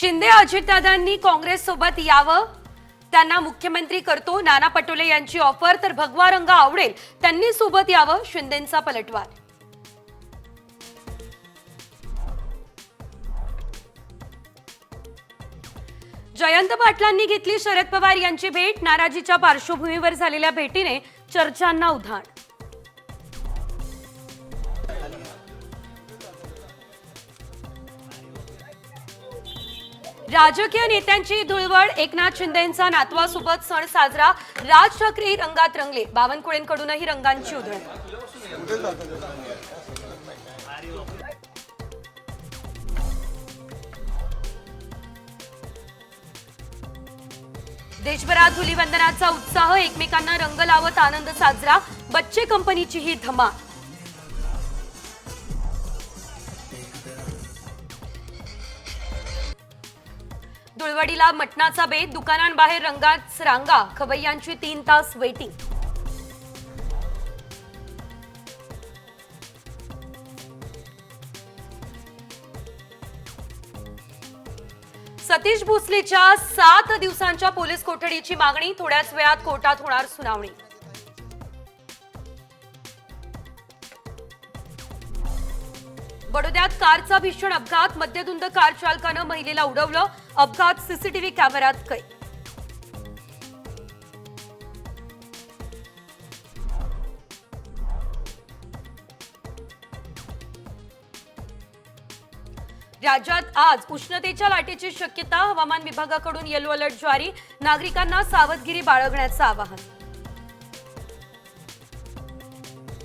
शिंदे अजितदादांनी काँग्रेस सोबत यावं? त्यांना मुख्यमंत्री करतो नाना पटोले यांची ऑफर तर भगवा रंग आवडेल त्यांनी सोबत यावं? शिंदेचा पलटवार. जयंत पाटलांनी घेतली शरद पवार यांची भेट नाराजीच्या पार्श्वभूमीवर झालेल्या भेटीने चर्चांना उधाण. राजकीय नेत्यांची धुळवड एकनाथ शिंदेंचा नातवासोबत सण साजरा राज ठाकरे रंगात रंगले. बावनकुळेंकडूनही रंगांची उधळ देशभरात धुलीवंदनाचा उत्साह एकमेकांना रंग लावत आनंद साजरा बच्चे कंपनीची ही धमा धुळवडीला मटणाचा बेत दुकानांबाहेर रंगात रांगा खवय्यांची तीन तास वेटिंग सतीश भोसलेच्या सात दिवसांच्या पोलीस कोठडीची मागणी थोड्याच वेळात कोर्टात होणार सुनावणी. बडोद्यात कारचा भीषण अपघात. मद्यधुंद कार चालकानं महिलेला उडवलं. अपघात सीसीटीव्ही कॅमेऱ्यात कैद. राज्यात आज उष्णतेच्या लाटेची शक्यता. हवामान विभागाकडून येलो अलर्ट जारी. नागरिकांना सावधगिरी बाळगण्याचं आवाहन.